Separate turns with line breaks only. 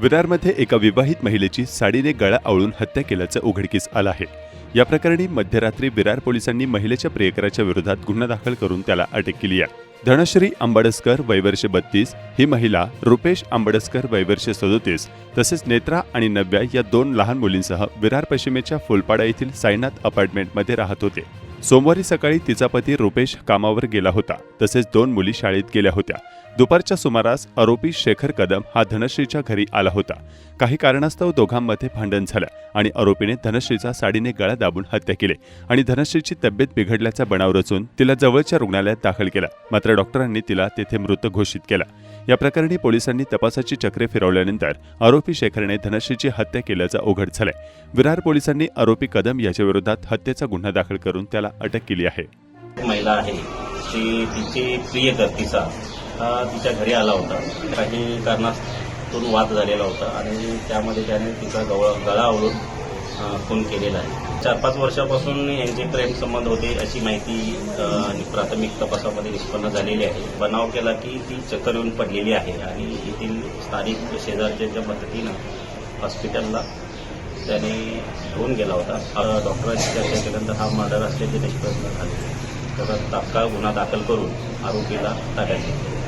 विरारमध्ये एका विवाहित महिलेची साडीने गळा आवळून हत्या केल्याचं उघडकीस आलं आहे. या प्रकरणी मध्यरात्री विरार पोलिसांनी महिलेच्या प्रियकराच्या विरोधात गुन्हा दाखल करून त्याला अटक केली आहे. धनश्री आंबडसकर वैवर्ष बत्तीस ही महिला रुपेश आंबडसकर वैवर्ष सदोतीस तसेच नेत्रा आणि नव्या या दोन लहान मुलींसह विरार पश्चिमेच्या फुलपाडा येथील साईनाथ अपार्टमेंटमध्ये राहत होते. सोमवारी सकाळी तिचा पती रुपेश कामावर गेला होता तसेच दोन मुली शाळेत गेल्या होत्या. दुपारच्या सुमारास आरोपी शेखर कदम हा धनश्रीच्या घरी आला होता. काही कारणास्तव दोघांमध्ये भांडण झालं आणि आरोपीने धनश्रीचा साडीने गळा दाबून हत्या केली आणि धनश्रीची तब्येत बिघडल्याचा बनाव रचून तिला जवळच्या रुग्णालयात दाखल केला. मात्र डॉक्टरांनी तिला तेथे मृत घोषित केला. या प्रकरणी पोलिसांनी तपासाची चक्रे फिरवल्यानंतर आरोपी शेखरने धनश्रीची हत्या केल्याचं उघड झालंय. विरार पोलिसांनी आरोपी कदम याच्या विरोधात हत्येचा गुन्हा दाखल करून त्याला अटक केली आहे.
महिला आहे. ती तिची प्रिय हा तिच्या घरी आला होता. काही कारणातून वाद झालेला होता आणि त्यामध्ये त्याने तिचा गवळ गळा आवडून खून केलेला आहे. चार पाच वर्षापासून यांचे प्रेम संबंध होते अशी माहिती प्राथमिक तपासामध्ये निष्पन्न झालेली आहे. बनाव केला की ती चक्कर येऊन पडलेली आहे आणि येथील स्थानिक शेजारच्या मदतीनं हॉस्पिटलला त्याने घेऊन गेला होता. डॉक्टरांची चर्चा केल्यानंतर हा मर्डर असल्याचे निष्पन्न झाले. तर तात्काळ गुन्हा दाखल करून आरोपीला ताब्यात घेतले.